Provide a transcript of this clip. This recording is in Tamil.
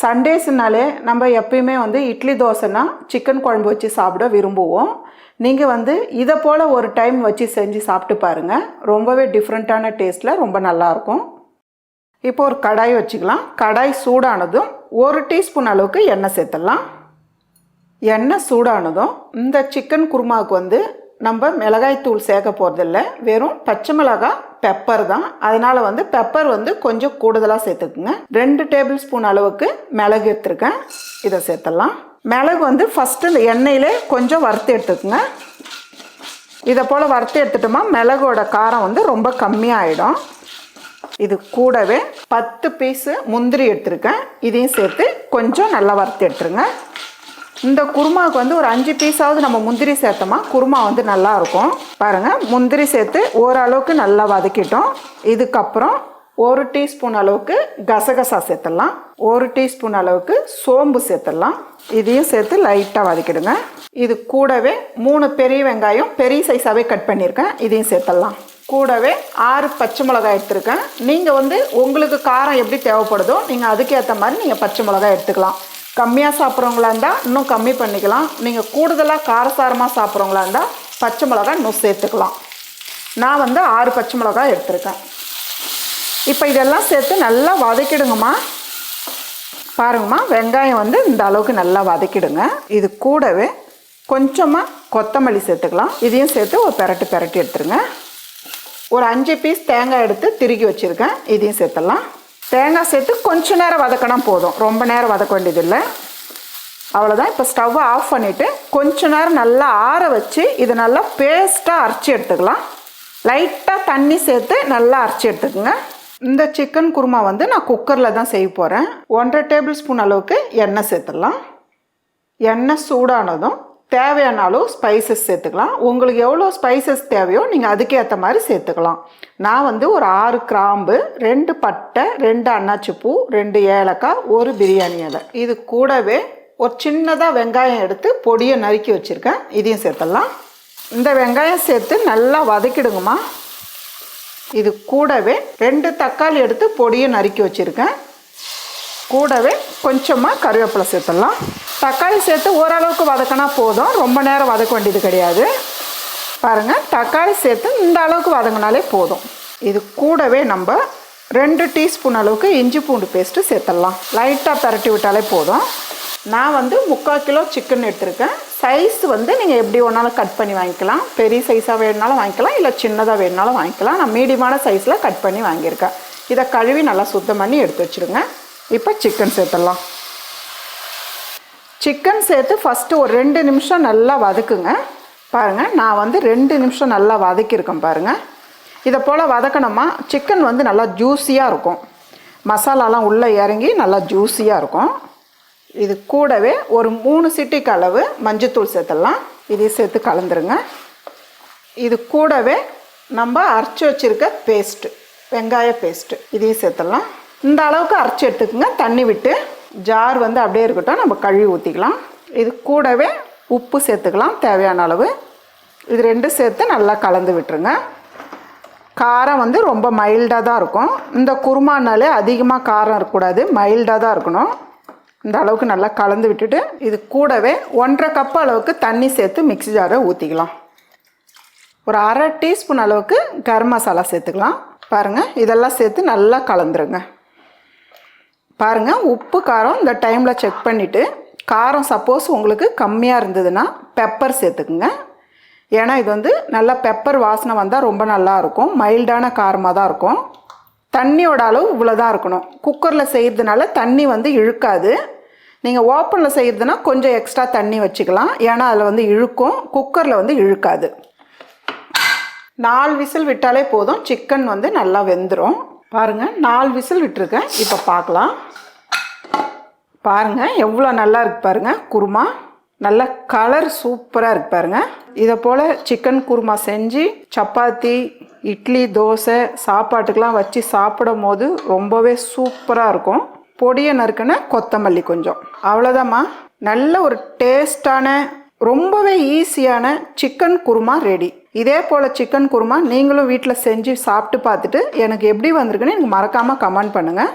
சண்டேஸ்னாலே நம்ம எப்பயுமே வந்து இட்லி தோசைனா சிக்கன் குழம்பு வச்சு சாப்பிட விரும்புவோம். நீங்கள் வந்து இதை போல் ஒரு டைம் வச்சு செஞ்சு சாப்பிட்டு பாருங்கள் ரொம்பவே டிஃப்ரெண்ட்டான டேஸ்ட்டில் ரொம்ப நல்லாயிருக்கும். இப்போ ஒரு கடாய் வச்சுக்கலாம். கடாய் சூடானதும் ஒரு டீஸ்பூன் அளவுக்கு எண்ணெய் சேர்த்துடலாம். எண்ணெய் சூடானதும் இந்த சிக்கன் குருமாவுக்கு வந்து நம்ம மிளகாய் தூள் சேர்க்க போகிறதில்ல வெறும் பச்சை மிளகாய் பெப்பர் தான். அதனால் வந்து பெப்பர் வந்து கொஞ்சம் கூடுதலாக சேர்த்துக்குங்க. ரெண்டு டேபிள் ஸ்பூன் அளவுக்கு மிளகு எடுத்துருக்கேன். இதை சேர்த்துடலாம். மிளகு வந்து ஃபஸ்ட்டு இந்த எண்ணெயிலே கொஞ்சம் வறுத்து எடுத்துக்குங்க. இதை போல் வறுத்து எடுத்துட்டோமா மிளகோட காரம் வந்து ரொம்ப கம்மியாகிடும் இது கூடவே பத்து பீஸு முந்திரி எடுத்திருக்கேன். இதையும் சேர்த்து கொஞ்சம் நல்லா வறுத்து எடுத்துருங்க. இந்த குருமாவுக்கு வந்து ஒரு அஞ்சு பீஸாவது நம்ம முந்திரி சேர்த்தோமா குருமா வந்து நல்லா இருக்கும் பாருங்கள் முந்திரி சேர்த்து ஓரளவுக்கு நல்லா வதக்கிட்டோம். இதுக்கப்புறம் ஒரு டீஸ்பூன் அளவுக்கு கசகசா சேர்த்துடலாம். ஒரு டீஸ்பூன் அளவுக்கு சோம்பு சேர்த்துடலாம். இதையும் சேர்த்து லைட்டாக வதக்கிடுங்க. இது கூடவே மூணு பெரிய வெங்காயம் பெரிய சைஸாகவே கட் பண்ணியிருக்கேன். இதையும் சேர்த்துடலாம். கூடவே ஆறு பச்சை மிளகாய் எடுத்திருக்கேன். நீங்கள் வந்து உங்களுக்கு காரம் எப்படி தேவைப்படுதோ நீங்கள் அதுக்கேற்ற மாதிரி நீங்கள் பச்சை மிளகாய் எடுத்துக்கலாம். கம்மியாக சாப்பிட்றவங்களா இருந்தால் இன்னும் கம்மி பண்ணிக்கலாம். நீங்கள் கூடுதலாக காரசாரமாக சாப்பிட்றவங்களா இருந்தால் பச்சை மிளகா இன்னும் சேர்த்துக்கலாம். நான் வந்து ஆறு பச்சை மிளகாய் எடுத்திருக்கேன். இப்போ இதெல்லாம் சேர்த்து நல்லா வதக்கிடுங்கம்மா. பாருங்கம்மா வெங்காயம் வந்து இந்த அளவுக்கு நல்லா வதக்கிடுங்க. இது கூடவே கொஞ்சமாக கொத்தமல்லி சேர்த்துக்கலாம். இதையும் சேர்த்து ஒரு பெரட்டு பெரட்டி எடுத்துருங்க. ஒரு அஞ்சு பீஸ் தேங்காய் எடுத்து திருகி வச்சுருக்கேன். இதையும் சேர்த்துடலாம். தேங்காய் சேர்த்து கொஞ்ச நேரம் வதக்கினா போதும். ரொம்ப நேரம் வதக்க வேண்டியதில்லை. அவ்வளோதான் இப்போ ஸ்டவ்வை ஆஃப் பண்ணிவிட்டு கொஞ்ச நேரம் நல்லா ஆற வச்சு இதை நல்லா பேஸ்ட்டாக அரைச்சி எடுத்துக்கலாம். லைட்டாக தண்ணி சேர்த்து நல்லா அரைச்சி எடுத்துக்கோங்க. இந்த சிக்கன் குருமா வந்து நான் குக்கரில் தான் செய்ய போகிறேன் ஒன்றரை டேபிள் ஸ்பூன் அளவுக்கு எண்ணெய் சேர்த்துடலாம். எண்ணெய் சூடானதும் தேவையான அளவு ஸ்பைசஸ் சேர்த்துக்கலாம். உங்களுக்கு எவ்வளோ ஸ்பைசஸ் தேவையோ நீங்கள் அதுக்கேற்ற மாதிரி சேர்த்துக்கலாம். நான் வந்து ஒரு ஆறு கிராம்பு ரெண்டு பட்டை ரெண்டு அன்னாச்சி பூ ரெண்டு ஏலக்காய் ஒரு பிரியாணி இலை. இது கூடவே ஒரு சின்னதாக வெங்காயம் எடுத்து பொடியை நறுக்கி வச்சுருக்கேன். இதையும் சேர்த்துடலாம். இந்த வெங்காயம் சேர்த்து நல்லா வதக்கிடுங்கம்மா. இது கூடவே ரெண்டு தக்காளி எடுத்து பொடியை நறுக்கி வச்சுருக்கேன். கூடவே கொஞ்சமாக கருவேப்பிலை சேர்த்துடலாம். தக்காளி சேர்த்து ஓரளவுக்கு வதக்கினா போதும். ரொம்ப நேரம் வதக்க வேண்டியது கிடையாது. பாருங்கள் தக்காளி சேர்த்து இந்த அளவுக்கு வதங்கினாலே போதும். இது கூடவே நம்ம ரெண்டு டீஸ்பூன் அளவுக்கு இஞ்சி பூண்டு பேஸ்ட்டு சேர்த்துடலாம். லைட்டாக பரட்டி விட்டாலே போதும். நான் வந்து முக்கால் கிலோ சிக்கன் எடுத்திருக்கேன். சைஸ் வந்து நீங்கள் எப்படி வேணாலும் கட் பண்ணி வாங்கிக்கலாம். பெரிய சைஸாக வேணுனாலும் வாங்கிக்கலாம். இல்லை சின்னதாக வேணுனாலும் வாங்கிக்கலாம். நான் மீடியமான சைஸில் கட் பண்ணி வாங்கியிருக்கேன். இதை கழுவி நல்லா சுத்தம் பண்ணி எடுத்து வச்சுருங்க. இப்போ சிக்கன் சேர்த்துடலாம். சிக்கன் சேர்த்து ஃபஸ்ட்டு ஒரு ரெண்டு நிமிஷம் நல்லா வதக்குங்க. பாருங்கள் நான் வந்து ரெண்டு நிமிஷம் நல்லா வதக்கியிருக்கேன் பாருங்கள் இதை போல் வதக்கணுமா சிக்கன் வந்து நல்லா ஜூஸியாக இருக்கும். மசாலாலாம் உள்ளே இறங்கி நல்லா ஜூஸியாக இருக்கும். இது கூடவே ஒரு மூணு சிட்டிக்கு அளவு மஞ்சத்தூள் சேர்த்துடலாம். இதையும் சேர்த்து கலந்துருங்க. இது கூடவே நம்ம அரைச்சி வச்சுருக்க பேஸ்ட்டு வெங்காய பேஸ்ட்டு இதையும் சேர்த்துடலாம். இந்த அளவுக்கு அரைச்சி எடுத்துக்கோங்க. தண்ணி விட்டு ஜார் வந்து அப்படியே இருக்கட்டும் நம்ம கழுவி ஊற்றிக்கலாம் இது கூடவே உப்பு சேர்த்துக்கலாம் தேவையான அளவு. இது ரெண்டும் சேர்த்து நல்லா கலந்து விட்டுருங்க. காரம் வந்து ரொம்ப மைல்டாக தான் இருக்கும். இந்த குருமானாலே அதிகமாக காரம் இருக்கக்கூடாது மைல்டாக தான் இருக்கணும். இந்த அளவுக்கு நல்லா கலந்து விட்டுட்டு இது கூடவே ஒன்றரை கப் அளவுக்கு தண்ணி சேர்த்து மிக்ஸி ஜாரை ஊற்றிக்கலாம் ஒரு அரை டீஸ்பூன் அளவுக்கு கரம் மசாலா சேர்த்துக்கலாம். பாருங்கள் இதெல்லாம் சேர்த்து நல்லா கலந்துருங்க. பாருங்கள் உப்பு காரம் இந்த டைமில் செக் பண்ணிவிட்டு காரம் சப்போஸ் உங்களுக்கு கம்மியாக இருந்ததுன்னா பெப்பர் சேர்த்துக்குங்க. ஏன்னா இது வந்து நல்லா பெப்பர் வாசனை வந்தால் ரொம்ப நல்லாயிருக்கும் மைல்டான காரமாக தான் இருக்கும். தண்ணியோட அளவு இவ்வளோ தான் இருக்கணும் குக்கரில் செய்கிறதுனால தண்ணி வந்து இழுக்காது. நீங்கள் ஓப்பனில் செய்கிறதுனா கொஞ்சம் எக்ஸ்ட்ரா தண்ணி வச்சுக்கலாம். ஏன்னா அதில் வந்து இழுக்கும். குக்கரில் வந்து இழுக்காது. நாலு விசில் விட்டாலே போதும். சிக்கன் வந்து நல்லா வெந்துடும் பாருங்கள் நாலு விசில் விட்டுருக்கேன். இப்போ பார்க்கலாம் பாருங்கள் எவ்வளோ நல்லா இருக்கு பாருங்கள் குருமா. நல்ல கலர் சூப்பராக இருக்கு பாருங்க. இதை போல் சிக்கன் குருமா செஞ்சு சப்பாத்தி இட்லி தோசை சாப்பாட்டுக்கெலாம் வச்சு சாப்பிடும் போது ரொம்பவே சூப்பராக இருக்கும். பொடியை நறுக்குன கொத்தமல்லி கொஞ்சம். அவ்வளோதாம்மா நல்ல ஒரு டேஸ்டான ரொம்பவே ஈஸியான சிக்கன் குருமா ரெடி இதே போல் சிக்கன் குருமா நீங்களும் வீட்டில் செஞ்சு சாப்பிட்டு பார்த்துட்டு எனக்கு எப்படி வந்திருக்குன்னு எனக்கு மறக்காமல் கமெண்ட் பண்ணுங்கள்